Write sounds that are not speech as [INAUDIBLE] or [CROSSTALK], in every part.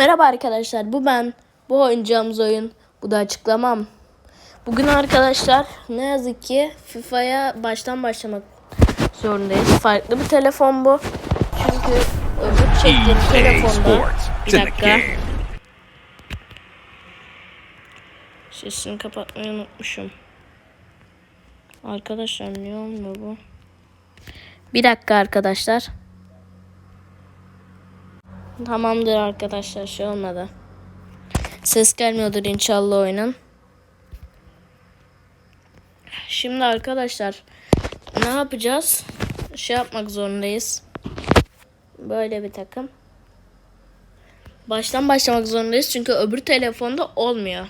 Merhaba arkadaşlar bu ben. Bu oynayacağımız oyun. Bu da açıklamam. Bugün arkadaşlar ne yazık ki FIFA'ya baştan başlamak zorundayız. Farklı bir telefon bu. Çünkü öbür çektiğim EA telefonda. Bir dakika. Sesini kapatmayı unutmuşum. Arkadaşlar niye olmuyor bu? Bir dakika arkadaşlar. Tamamdır arkadaşlar şey olmadı. Ses gelmiyordur inşallah oyunun. Şimdi arkadaşlar ne yapacağız? Şey yapmak zorundayız. Böyle bir takım. Baştan başlamak zorundayız çünkü öbür telefonda olmuyor.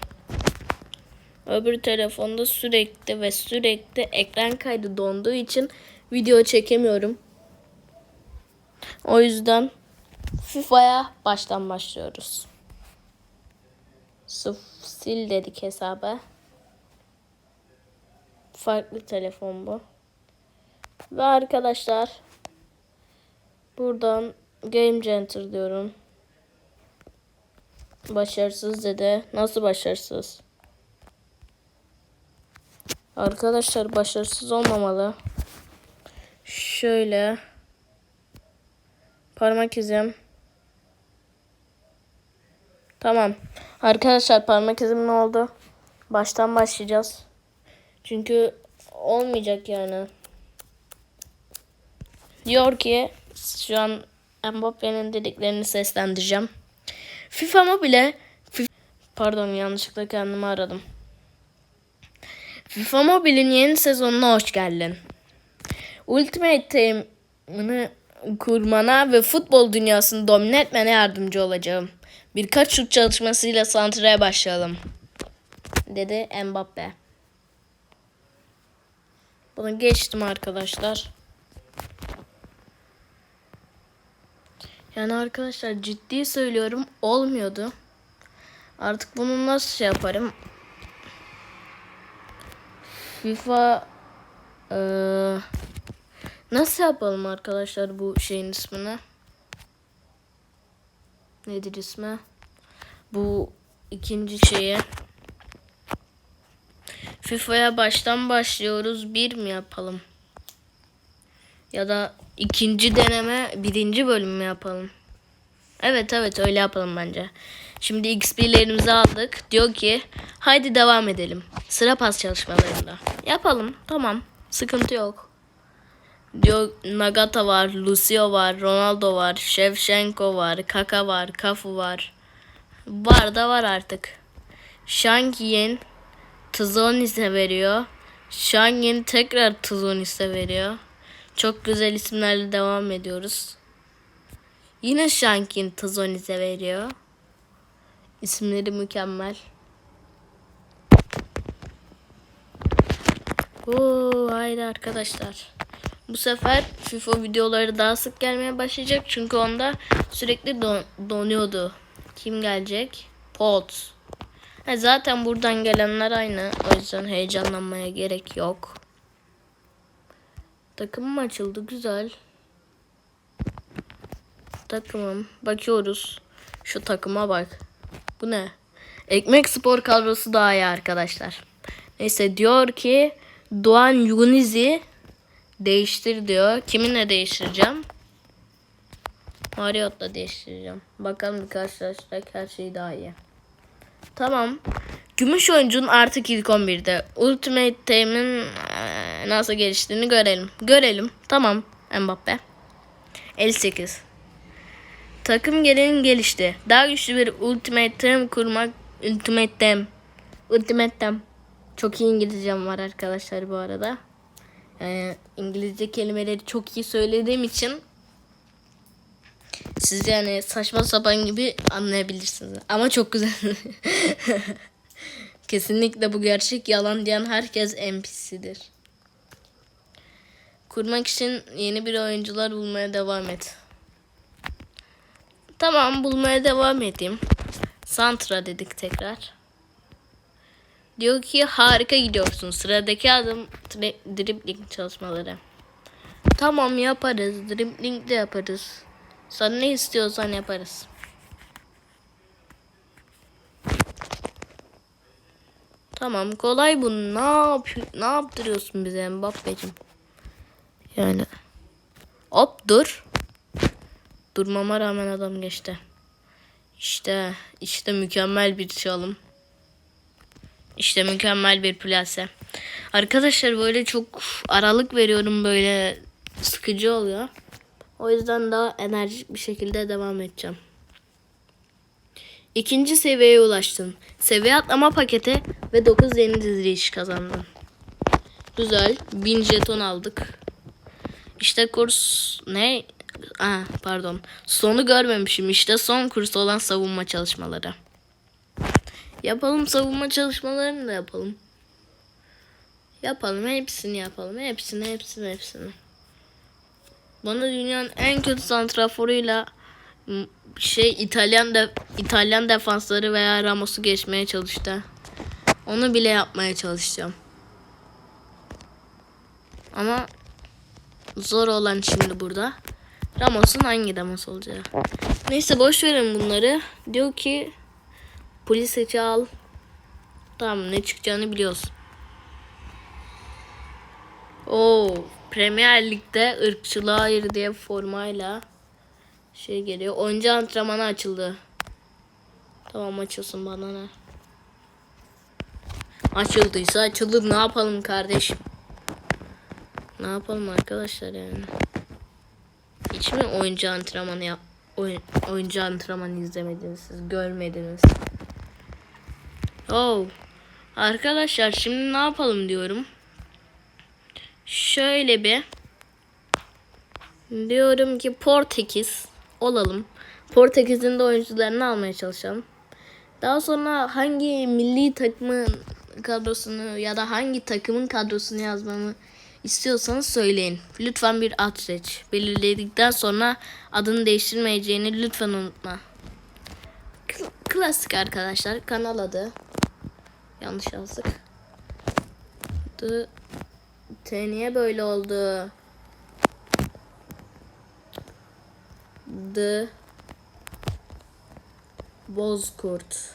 Öbür telefonda sürekli ve sürekli ekran kaydı donduğu için video çekemiyorum. O yüzden FIFA'ya baştan başlıyoruz. Sıf sil dedik hesaba. Farklı telefon bu. Ve arkadaşlar buradan Game Center diyorum. Başarısız dedi. Nasıl başarısız? Arkadaşlar başarısız olmamalı. Şöyle parmak izim. Tamam. Arkadaşlar parmak izim ne oldu? Baştan başlayacağız. Çünkü olmayacak yani. Diyor ki şu an Mbappe'nin dediklerini seslendireceğim. FIFA Mobile pardon yanlışlıkla kendimi aradım. FIFA Mobile'in yeni sezonuna hoş geldin. Ultimate Team'ini kurmana ve futbol dünyasını domine etmene yardımcı olacağım. Birkaç şut çalışmasıyla santraya başlayalım. Dedi Mbappe. Bunu geçtim arkadaşlar. Yani arkadaşlar ciddi söylüyorum olmuyordu. Artık bunu nasıl şey yaparım? FIFA eee, nasıl yapalım arkadaşlar bu şeyin ismini? Nedir ismi? Bu ikinci şeye. FIFA'ya baştan başlıyoruz. Bir mi yapalım? Ya da ikinci deneme birinci bölüm mü yapalım? Evet evet öyle yapalım bence. Şimdi XP'lerimizi aldık. Diyor ki haydi devam edelim. Sıra pas çalışmalarında. Yapalım tamam. Sıkıntı yok. Diyor Nagata var, Lucio var, Ronaldo var, Shevchenko var, Kaka var, Kafu var. Var da var artık. Shangyin Tzonis'e veriyor. Shangyin tekrar Tzonis'e veriyor. Çok güzel isimlerle devam ediyoruz. Yine Shankin Tzonis'e veriyor. İsimleri mükemmel. Oo, haydi arkadaşlar. Bu sefer FIFA videoları daha sık gelmeye başlayacak. Çünkü onda sürekli don- donuyordu. Kim gelecek? Pot. Ha, zaten buradan gelenler aynı. O yüzden heyecanlanmaya gerek yok. Takımım açıldı. Güzel. Takımım. Bakıyoruz. Şu takıma bak. Bu ne? Ekmek spor kadrosu daha iyi arkadaşlar. Neyse diyor ki Doğan Yuniz'i değiştir diyor. Kiminle değiştireceğim? Marriot'la değiştireceğim. Bakalım karşılaştırak her şey daha iyi. Tamam. Gümüş oyuncunun artık ilk 11'de. Ultimate Team'in nasıl geliştiğini görelim. Görelim. Tamam. Mbappe. 58. Takım gelin gelişti. Daha güçlü bir Ultimate Team kurmak Ultimate Team. Ultimate Team. Çok iyi İngilizcem var arkadaşlar bu arada. Yani İngilizce kelimeleri çok iyi söylediğim için siz yani saçma sapan gibi anlayabilirsiniz. Ama çok güzel. [LAUGHS] Kesinlikle bu gerçek yalan diyen herkes NPC'dir. Kurmak için yeni bir oyuncular bulmaya devam et. Tamam bulmaya devam edeyim. Santra dedik tekrar. Diyor ki harika gidiyorsun. Sıradaki adım dribbling çalışmaları. Tamam yaparız. Dribbling de yaparız. Sen ne istiyorsan yaparız. Tamam kolay bu. Ne yap ne yaptırıyorsun bize Mbappe'cim? Yani hop dur. Durmama rağmen adam geçti. İşte işte mükemmel bir çalım. İşte mükemmel bir plase. Arkadaşlar böyle çok aralık veriyorum böyle sıkıcı oluyor. O yüzden daha enerjik bir şekilde devam edeceğim. İkinci seviyeye ulaştın. Seviye atlama paketi ve 9 yeni diziliş kazandın. Güzel. 1000 jeton aldık. İşte kurs ne? Aa, pardon. Sonu görmemişim. İşte son kurs olan savunma çalışmaları. Yapalım savunma çalışmalarını da yapalım. Yapalım hepsini yapalım. Hepsini hepsini hepsini. Bana dünyanın en kötü santraforuyla şey İtalyan de İtalyan defansları veya Ramos'u geçmeye çalıştı. Onu bile yapmaya çalışacağım. Ama zor olan şimdi burada. Ramos'un hangi Ramos olacağı. Neyse boş verin bunları. Diyor ki Pulisic'i al. Tamam ne çıkacağını biliyoruz. Oo, Premier Lig'de ırkçılığa hayır diye formayla şey geliyor. Oyuncu antrenmanı açıldı. Tamam açılsın bana ne. Açıldıysa açılır ne yapalım kardeşim. Ne yapalım arkadaşlar yani. Hiç mi oyuncu antrenmanı yap oyun, oyuncu antrenmanı izlemediniz siz görmediniz. Oh. Arkadaşlar şimdi ne yapalım diyorum. Şöyle bir diyorum ki Portekiz olalım. Portekiz'in de oyuncularını almaya çalışalım. Daha sonra hangi milli takımın kadrosunu ya da hangi takımın kadrosunu yazmamı istiyorsanız söyleyin. Lütfen bir ad seç. Belirledikten sonra adını değiştirmeyeceğini lütfen unutma. Kl- Klasik arkadaşlar. Kanal adı. Yanlış yazdık. T niye böyle oldu? The Bozkurt.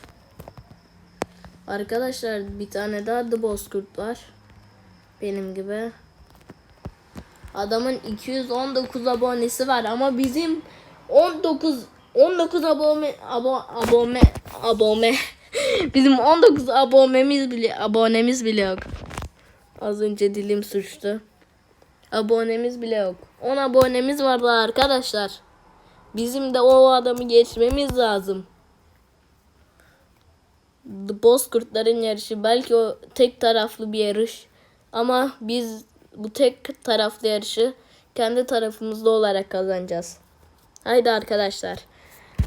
Arkadaşlar bir tane daha The Bozkurt var. Benim gibi. Adamın 219 abonesi var ama bizim 19 19 abone abo, abone abone [LAUGHS] bizim 19 abonemiz bile abonemiz bile yok. Az önce dilim suçtu. Abonemiz bile yok. 10 abonemiz vardı arkadaşlar. Bizim de o adamı geçmemiz lazım. The Bozkurtların yarışı belki o tek taraflı bir yarış. Ama biz bu tek taraflı yarışı kendi tarafımızda olarak kazanacağız. Haydi arkadaşlar.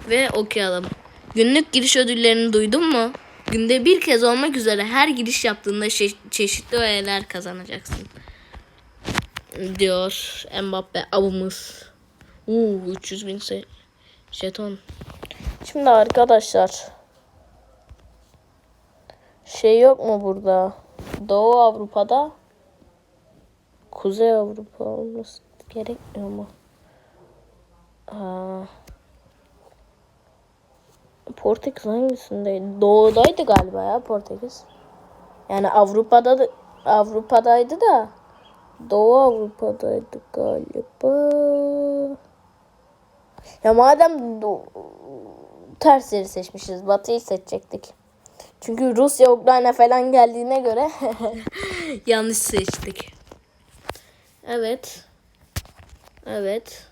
Ve okuyalım. Günlük giriş ödüllerini duydun mu? Günde bir kez olmak üzere her giriş yaptığında çe- çeşitli öğeler kazanacaksın. Diyor Mbappe avımız. Uuu 300 bin se- jeton. Şimdi arkadaşlar. Şey yok mu burada? Doğu Avrupa'da Kuzey Avrupa olması gerekmiyor mu? Aa, Portekiz hangisindeydi? Doğudaydı galiba ya Portekiz. Yani Avrupa'da da Avrupa'daydı da Doğu Avrupa'daydı galiba. Ya madem do- ters yeri seçmişiz. Batı'yı seçecektik. Çünkü Rusya, Ukrayna falan geldiğine göre [LAUGHS] yanlış seçtik. Evet. Evet.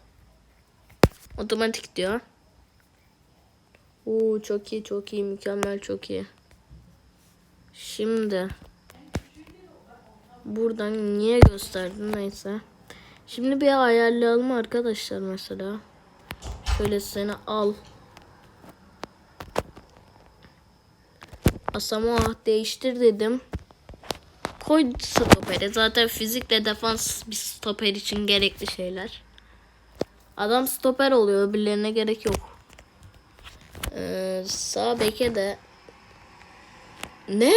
Otomatik diyor. Oo çok iyi çok iyi mükemmel çok iyi. Şimdi buradan niye gösterdin neyse. Şimdi bir ayarlayalım arkadaşlar mesela. Şöyle seni al. Asamoah değiştir dedim. Koy stoperi. Zaten fizikle defans bir stoper için gerekli şeyler. Adam stoper oluyor. Öbürlerine gerek yok. Ee, sağ beke de ne?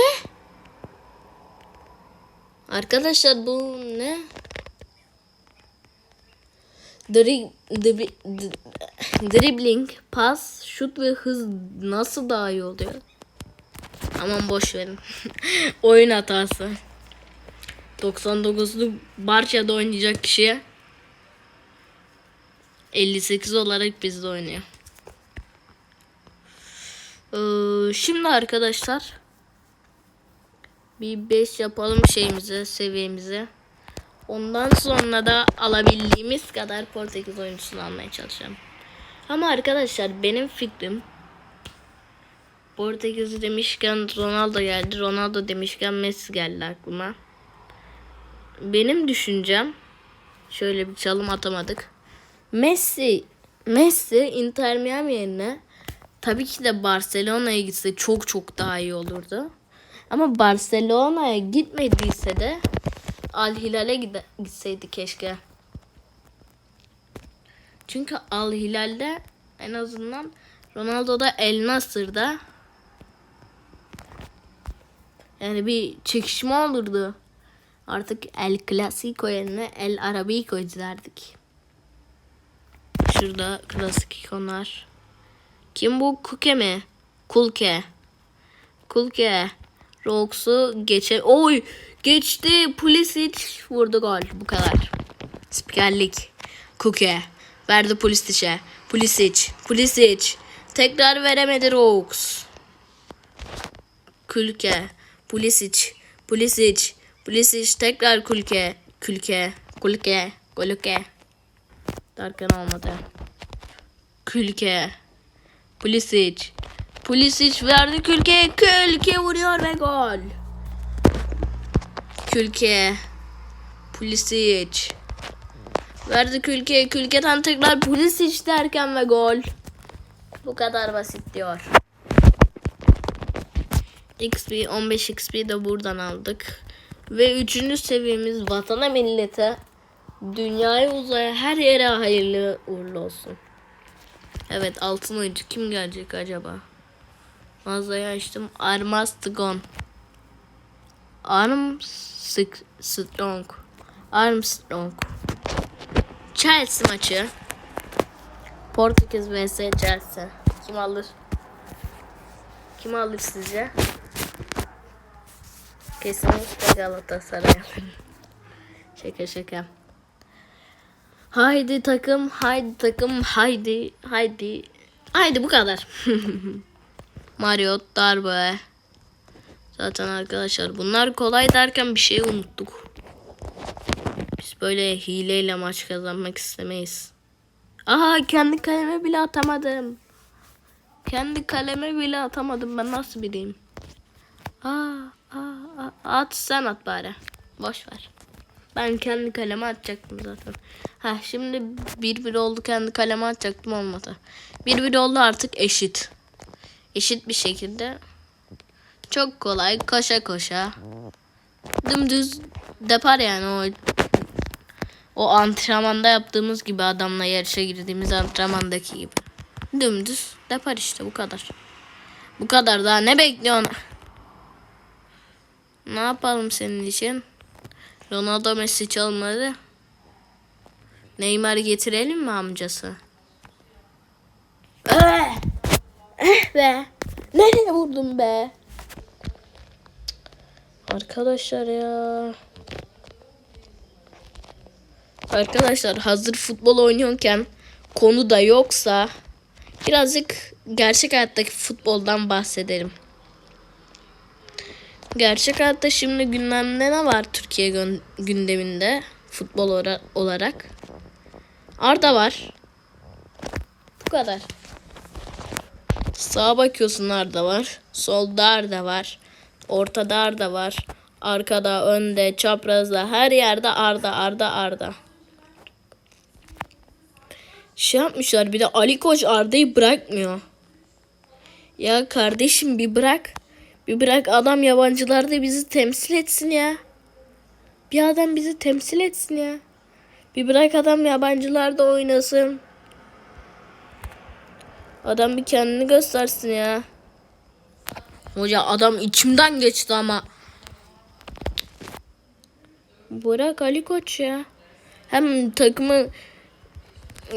Arkadaşlar bu ne? Dri, dri, d- dribbling, pas, şut ve hız nasıl daha iyi oluyor? Aman boş verin. [LAUGHS] Oyun hatası. 99'lu Barça'da oynayacak kişiye 58 olarak bizde oynuyor. Ee, şimdi arkadaşlar bir 5 yapalım şeyimize, seviyemize. Ondan sonra da alabildiğimiz kadar Portekiz oyuncusunu almaya çalışacağım. Ama arkadaşlar benim fikrim Portekiz demişken Ronaldo geldi. Ronaldo demişken Messi geldi aklıma. Benim düşüncem şöyle bir çalım atamadık. Messi Messi Inter Miami yerine tabii ki de Barcelona'ya gitse çok çok daha iyi olurdu. Ama Barcelona'ya gitmediyse de Al Hilal'e gitseydi keşke. Çünkü Al Hilal'de en azından Ronaldo'da El Nasır'da yani bir çekişme olurdu. Artık El Clasico yerine El Arabico izlerdik. Şurada klasik ikonlar. Kim bu? Kuke mi? Kulke. Kulke. Rox'u geçe... Oy! Geçti. Pulisic vurdu gol. Bu kadar. Spikerlik. Kuke. Verdi Pulisic'e. Pulisic. Pulisic. Tekrar veremedi Rox. Kulke. Pulisic. Pulisic. Pulisic tekrar Kulke. Kulke. Kulke. Kulke. Derken olmadı. Külke. Pulisic. Pulisic verdi Külke. Külke vuruyor ve gol. Külke. Pulisic. Verdi Külke. Külke'den tekrar Pulisic derken ve gol. Bu kadar basit diyor. XP 15 XP de buradan aldık. Ve üçüncü seviyemiz vatana millete dünyaya uzaya her yere hayırlı uğurlu olsun. Evet altın oyuncu kim gelecek acaba? Mağazayı açtım. Armstrong. Armstrong. Armstrong. Chelsea maçı. Portekiz vs Chelsea. Kim alır? Kim alır sizce? Kesinlikle Galatasaray [LAUGHS] şaka şaka. Haydi takım, haydi takım, haydi, haydi. Haydi bu kadar. [LAUGHS] Mario darbe. Zaten arkadaşlar bunlar kolay derken bir şey unuttuk. Biz böyle hileyle maç kazanmak istemeyiz. Aha kendi kaleme bile atamadım. Kendi kaleme bile atamadım ben nasıl bileyim. Aa, aa, aa, at sen at bari. Boş ver. Ben kendi kaleme atacaktım zaten. Ha şimdi bir bir oldu kendi kaleme atacaktım olmadı. Bir bir oldu artık eşit. Eşit bir şekilde. Çok kolay koşa koşa. Dümdüz depar yani o o antrenmanda yaptığımız gibi adamla yarışa girdiğimiz antrenmandaki gibi. Dümdüz depar işte bu kadar. Bu kadar daha ne bekliyorsun? Ne yapalım senin için? Ronaldo Messi çalmadı. Neymar getirelim mi amcası? Eh, be. Nereye vurdun be? Arkadaşlar ya. Arkadaşlar hazır futbol oynuyorken konu da yoksa birazcık gerçek hayattaki futboldan bahsedelim. Gerçek hayatta şimdi gündemde ne var Türkiye gündeminde futbol olarak? Arda var. Bu kadar. Sağa bakıyorsun Arda var. Solda Arda var. Ortada Arda var. Arkada, önde, çaprazda her yerde Arda, Arda, Arda. Şey yapmışlar bir de Ali Koç Arda'yı bırakmıyor. Ya kardeşim bir bırak. Bir bırak adam yabancılarda bizi temsil etsin ya. Bir adam bizi temsil etsin ya. Bir bırak adam yabancılarda oynasın. Adam bir kendini göstersin ya. Hoca adam içimden geçti ama. Bırak Ali Koç ya. Hem takımı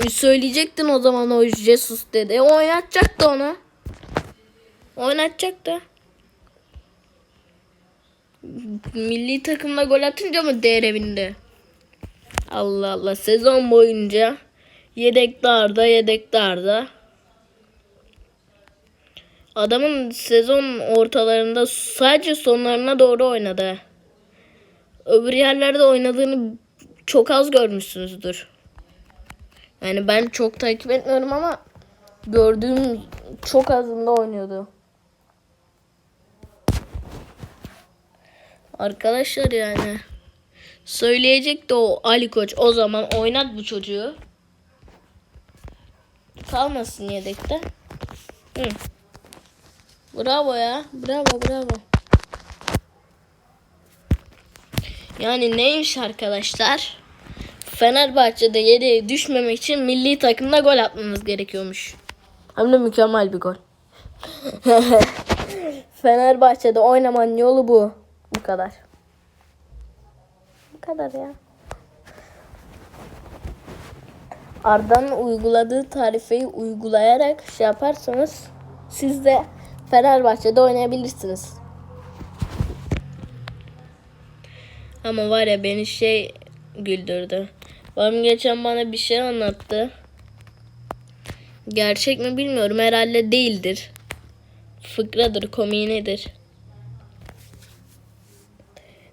söyleyecektin o zaman o Jesus dedi. E, oynatacaktı onu. Oynatacaktı. Milli takımda gol atınca mı değer evinde? Allah Allah sezon boyunca yedek darda yedek darda. Adamın sezon ortalarında sadece sonlarına doğru oynadı. Öbür yerlerde oynadığını çok az görmüşsünüzdür. Yani ben çok takip etmiyorum ama gördüğüm çok azında oynuyordu. Arkadaşlar yani söyleyecek de o Ali Koç o zaman oynat bu çocuğu. Kalmasın yedekte. Hı. Bravo ya. Bravo bravo. Yani neymiş arkadaşlar? Fenerbahçe'de yedeğe düşmemek için milli takımda gol atmamız gerekiyormuş. Hem de mükemmel bir gol. [LAUGHS] [LAUGHS] Fenerbahçe'de oynamanın yolu bu. Bu kadar. Bu kadar ya. Arda'nın uyguladığı tarifeyi uygulayarak şey yaparsanız siz de Fenerbahçe'de oynayabilirsiniz. Ama var ya beni şey güldürdü. Babam geçen bana bir şey anlattı. Gerçek mi bilmiyorum. Herhalde değildir. Fıkradır, komiği nedir?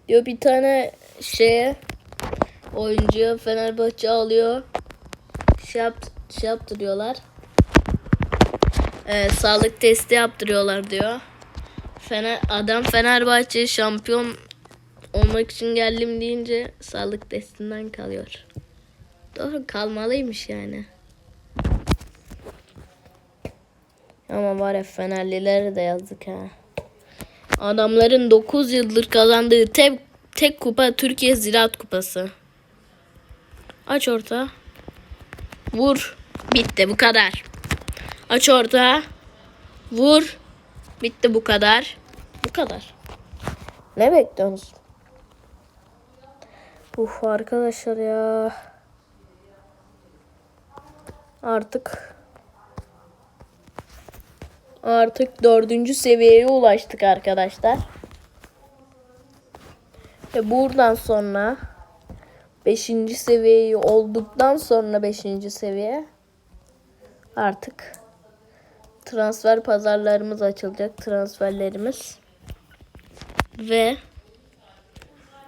Diyor bir tane şeye oyuncuya Fenerbahçe alıyor. Şey, yap, şey yaptırıyorlar. Ee, sağlık testi yaptırıyorlar diyor. Fener, adam Fenerbahçe şampiyon olmak için geldim deyince sağlık testinden kalıyor. Doğru kalmalıymış yani. Ama var ya Fenerlilere de yazık ha. Adamların 9 yıldır kazandığı tek, tek kupa Türkiye Ziraat Kupası. Aç orta. Vur. Bitti bu kadar. Aç orta. Vur. Bitti bu kadar. Bu kadar. Ne bekliyorsunuz? Uf arkadaşlar ya. Artık artık dördüncü seviyeye ulaştık arkadaşlar. Ve buradan sonra beşinci seviyeyi olduktan sonra beşinci seviye artık transfer pazarlarımız açılacak transferlerimiz ve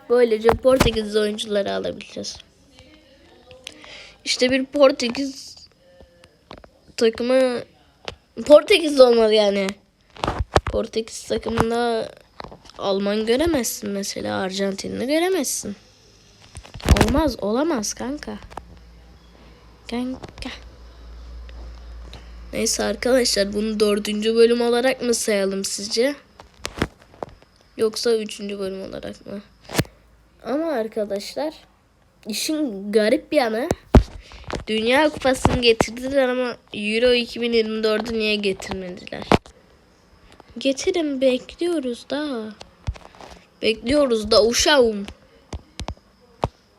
böylece Portekiz oyuncuları alabileceğiz. İşte bir Portekiz takımı Portekiz olmalı yani. Portekiz takımında Alman göremezsin mesela Arjantinli göremezsin. Olmaz olamaz kanka. Kanka. Neyse arkadaşlar bunu dördüncü bölüm olarak mı sayalım sizce? Yoksa üçüncü bölüm olarak mı? Ama arkadaşlar işin garip yanı Dünya Kupası'nı getirdiler ama Euro 2024'ü niye getirmediler? Getirin bekliyoruz da. Bekliyoruz da uşağım.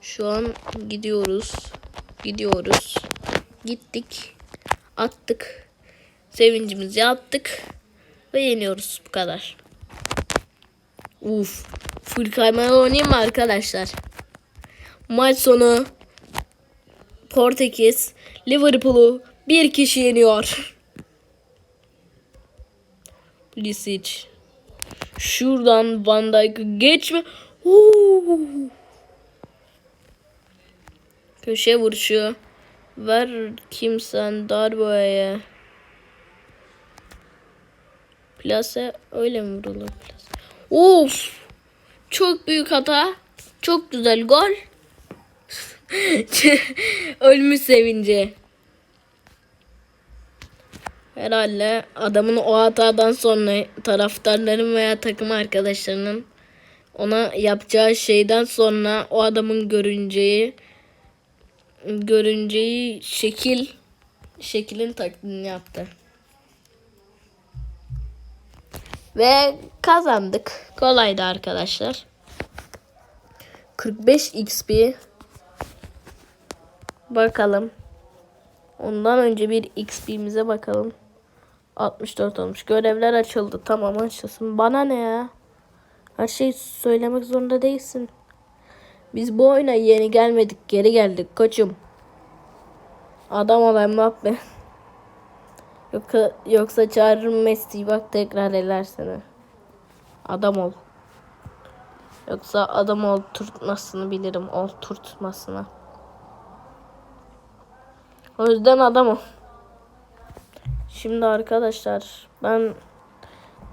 Şu an gidiyoruz. Gidiyoruz. Gittik. Attık. Sevincimizi yaptık. Ve yeniyoruz. Bu kadar. Uf. Full kaymağı oynayayım mı arkadaşlar? Maç sonu Portekiz Liverpool'u bir kişi yeniyor. [LAUGHS] Lisic. Şuradan Van Dijk'ı geçme. Oo. Köşe vuruşu. Ver kimsen Darbo'ya. Plase öyle mi vurulur? Plase. Of! Çok büyük hata. Çok güzel gol. [LAUGHS] Ölmüş sevinci. Herhalde adamın o hatadan sonra taraftarların veya takım arkadaşlarının ona yapacağı şeyden sonra o adamın görünceği görünceği şekil şekilin taklidini yaptı. Ve kazandık. Kolaydı arkadaşlar. 45 XP Bakalım. Ondan önce bir XP'mize bakalım. 64 olmuş. Görevler açıldı. Tamam açılsın. Bana ne ya? Her şeyi söylemek zorunda değilsin. Biz bu oyuna yeni gelmedik, geri geldik koçum. Adam ol Mbappe. [LAUGHS] Yoksa, yoksa çağırırım Messi'yi bak tekrar eler seni. Adam ol. Yoksa adam ol turtmasını bilirim. Ol turtmasını. O yüzden adam ol. Şimdi arkadaşlar ben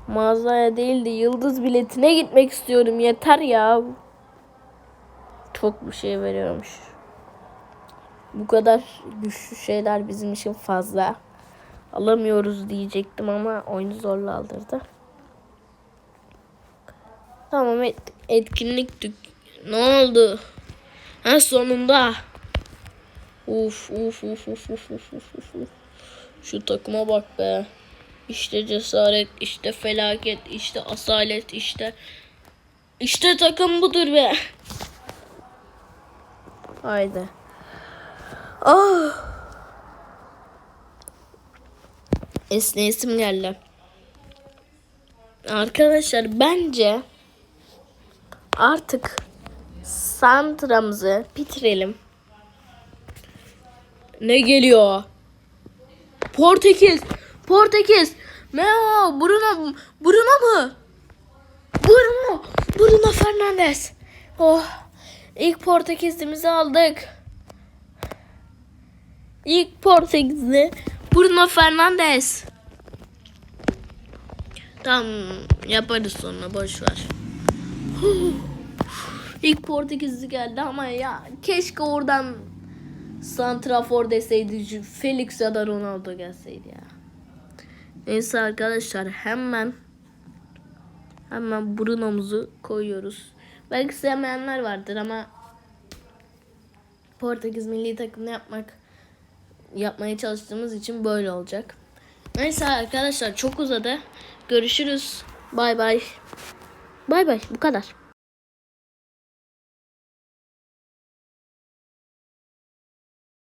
mağazaya değil de yıldız biletine gitmek istiyorum. Yeter ya. Çok bir şey veriyormuş. Bu kadar güçlü şeyler bizim için fazla. Alamıyoruz diyecektim ama oyunu zorla aldırdı. Tamam et, etkinlik dük- ne oldu? Ha sonunda. Uf uf uf uf uf uf uf uf. Şu takıma bak be. İşte cesaret, işte felaket, işte asalet, işte işte takım budur be. Haydi. Ah. Esneyesim geldi. Arkadaşlar bence artık santramızı bitirelim. Ne geliyor? Portekiz. Portekiz. Meo. Bruno. Bruno mu? Bruno. Bruno Fernandes. Oh. İlk Portekizlimizi aldık. İlk Portekizli Bruno Fernandes. Tamam yaparız sonra boş ver. İlk Portekizli geldi ama ya keşke oradan Santrafor deseydi Felix ya da Ronaldo gelseydi ya. Neyse arkadaşlar hemen hemen Bruno'muzu koyuyoruz. Belki sevmeyenler vardır ama Portekiz milli takımını yapmak yapmaya çalıştığımız için böyle olacak. Neyse arkadaşlar çok uzadı. Görüşürüz. Bay bay. Bay bay bu kadar.